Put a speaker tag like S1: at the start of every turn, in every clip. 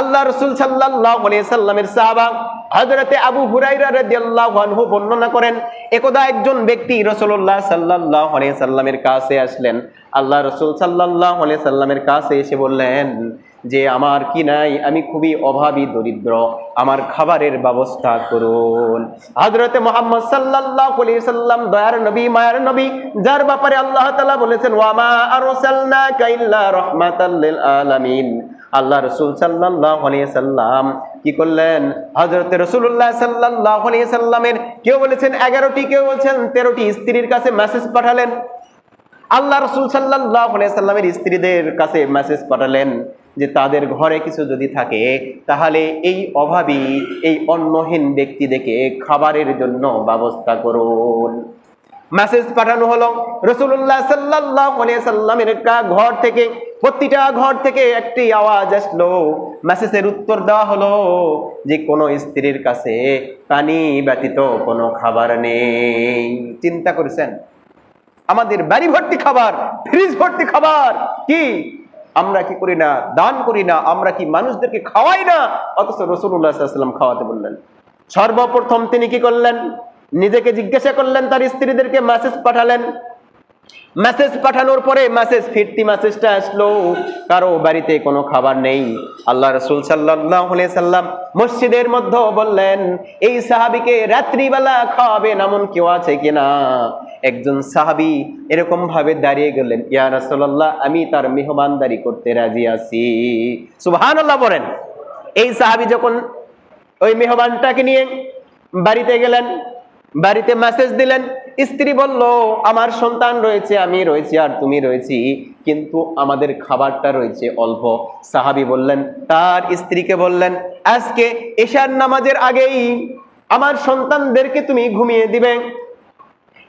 S1: আল্লাহ রসুল সাল্লামের সাহাবা হযরতে আবু রাদিয়াল্লাহু বর্ণনা করেন, একদা একজন ব্যক্তি রাসূলুল্লাহ সাল্লাল্লাহু আলাইহি সাল্লামের কাছে আসলেন। আল্লাহ রসুল আলাইহি সাল্লামের কাছে এসে বললেন যে, আমার কি নাই? আমি খুবই অভাবী, দরিদ্র। আমার খাবারের ব্যবস্থা করুন। হযরতে মোহাম্মদ আলাইহি সাল্লাম দয়ার নবী, মায়ার নবী, যার ব্যাপারে আল্লাহ তাআলা বলেছেন ওয়ামা আর লিল আলামিন। আল্লাহ রসুল সাল্লাহ সাল্লাম কি করলেন? হজরত রসুল্লাহ সাল্লাহ সাল্লামের কেউ বলেছেন এগারোটি, কেউ বলছেন তেরোটি স্ত্রীর কাছে মেসেজ পাঠালেন। আল্লাহ রসুল সাল্লাহ সাল্লামের স্ত্রীদের কাছে মেসেজ পাঠালেন যে তাদের ঘরে কিছু যদি থাকে, তাহলে এই অভাবী, এই অন্নহীন ব্যক্তিদেরকে খাবারের জন্য ব্যবস্থা করুন। মেসেজ পাঠানো হলো। রসুল্লাহ সাল্লাহ সাল্লামের একটা ঘর থেকে, প্রতিটা ঘর থেকে একটি আওয়াজ আসলো। মেসেজের উত্তর দেওয়া হলো যে, কোনো স্ত্রীর কাছে পানি ব্যতীত কোনো খাবার নেই। চিন্তা করেছেন? আমাদের বাড়ি ভর্তি খাবার, ফ্রিজ ভর্তি খাবার কি? আমরা কি করি না, দান করি না, আমরা কি মানুষদেরকে খাওয়াই না? অথচ রসুল্লাহ সাল্লাম খাওয়াতে বললেন। সর্বপ্রথম তিনি কি করলেন? নিজেকে জিজ্ঞাসা করলেন, তার স্ত্রীদেরকে মেসেজ পাঠালেন। মেসেজ পাঠানোর পরে মেসেজ ফিরতি মেসেজটা আসলো, কারও বাড়িতে কোনো খাবার নেই। আল্লাহ রসুল সাল্লাহ সাল্লাম মসজিদের মধ্যে বললেন, এই সাহাবিকে রাত্রিবেলা খাওয়াবেন, এমন কেউ আছে কিনা? একজন সাহাবি এরকম ভাবে দাঁড়িয়ে গেলেন, ইয়া রাসূলুল্লাহ, আমি তার মেহমানদারি করতে রাজি আছি। সুবহানাল্লাহ বলেন। এই সাহাবি যখন ওই মেহমানটাকে নিয়ে বাড়িতে গেলেন বাড়িতে মেসেজ দিলেন, স্ত্রী বলল, আমার সন্তান রয়েছে, আমি রয়েছি আর তুমি রয়েছি, কিন্তু আমাদের খাবারটা রয়েছে অল্প। সাহাবি বললেন, তার স্ত্রীকে বললেন, আজকে এশার নামাজের আগেই আমার সন্তানদেরকে তুমি ঘুমিয়ে দিবে।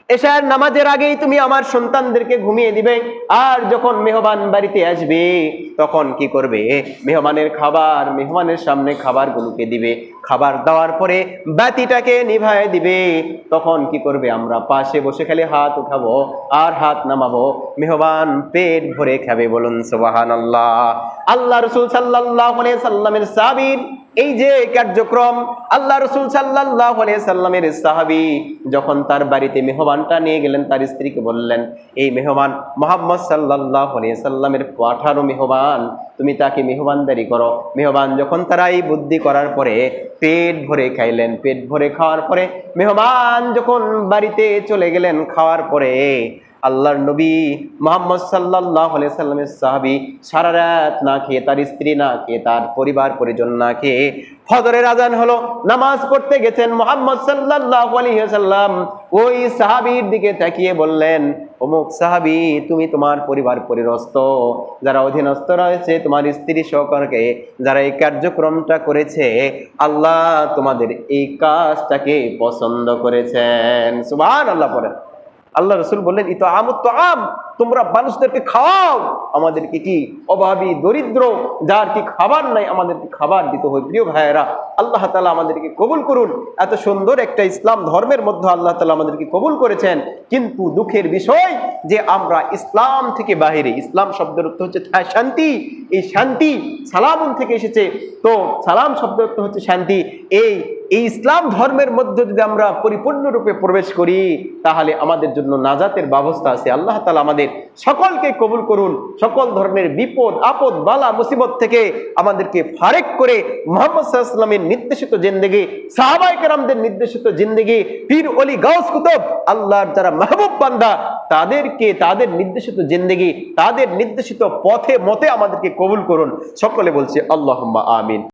S1: এশার নামাজের আগেই তুমি আমার সন্তানদেরকে ঘুমিয়ে দিবে। আর যখন মেহমান বাড়িতে আসবে, তখন কি করবে? মেহমানের খাবার, মেহমানের সামনে খাবারগুলোকে দিবে। খাবার দেওয়ার পরে বাতিটাকে নিভায় দিবে। তখন কি করবে? আমরা পাশে বসে খালি হাত উঠাবো আর হাত নামাবো। মেহমান পেট ভরে খাবে বলুন সোবাহান আল্লাহ আল্লাহ রসুল সাল্লাহ সাল্লামের সাবির এই যে কার্যক্রম আল্লাহ রসুল সাল্লাহ সাল্লামের সাহাবি যখন তার বাড়িতে মেহমানটা নিয়ে গেলেন, তার স্ত্রীকে বললেন, এই মেহমান, মোহাম্মদ সাল্লাহ সাল্লামের পাঠানো মেহমান, তুমি তাকে মেহমানদারি করো। মেহমান যখন তারা এই বুদ্ধি করার পরে পেট ভরে খাইলেন। পেট ভরে খাওয়ার পরে মেহমান যখন বাড়িতে চলে গেলেন, খাওয়ার পরে আল্লাহর নবী মোহাম্মদ সাল্লাহ সাল্লামের সাহাবি সারা রাত না খেয়ে, তার স্ত্রী না খেয়ে, তার পরিবার পরিজন না খেয়ে ফজরের আজান হলো, নামাজ পড়তে গেছেন মোহাম্মদ সাল্লাহ সাল্লাম। ওই সাহাবির দিকে তাকিয়ে বললেন, অমুক সাহাবি, তুমি তোমার পরিবার পরিরস্ত যারা অধীনস্থ রয়েছে, তোমার স্ত্রী সহকারকে যারা এই কার্যক্রমটা করেছে, আল্লাহ তোমাদের এই কাজটাকে পছন্দ করেছেন। সুবান আল্লাহ পরে আল্লাহ রসুল বললেন ইতো আমত আম তোমরা মানুষদেরকে খাওয়াও। আমাদেরকে কি অভাবী, দরিদ্র, যার কি খাবার নাই, আমাদেরকে খাবার দিতে হয়। প্রিয় ভাইয়েরা, আল্লাহ তালা আমাদেরকে কবুল করুন। এত সুন্দর একটা ইসলাম ধর্মের মধ্যে আল্লাহ তালা আমাদেরকে কবুল করেছেন। কিন্তু দুঃখের বিষয় যে আমরা ইসলাম থেকে বাহিরে, ইসলাম শব্দের অর্থ হচ্ছে শান্তি। এই শান্তি সালামুন থেকে এসেছে। তো সালাম শব্দ অর্থ হচ্ছে শান্তি। এই এই ইসলাম ধর্মের মধ্যে যদি আমরা পরিপূর্ণরূপে প্রবেশ করি, তাহলে আমাদের জন্য নাজাতের ব্যবস্থা আছে। আল্লাহ তালা আমাদের সকলকে কবুল করুন, সকল ধরনের বিপদ, আপদ, বালা, মুসিবত থেকে আমাদেরকে ফারেক করে মোহাম্মদ সাল্লামের নির্দেশিত জিন্দেগি সাহাবাই নির্দেশিত জিন্দেগি, পীর অলি গাউস কুতুব, আল্লাহর যারা মাহবুব বান্দা, তাদেরকে তাদের নির্দেশিত জিন্দেগি, তাদের নির্দেশিত পথে, মতে আমাদেরকে কবুল করুন। সকলে বলছে আল্লাহ আমিন।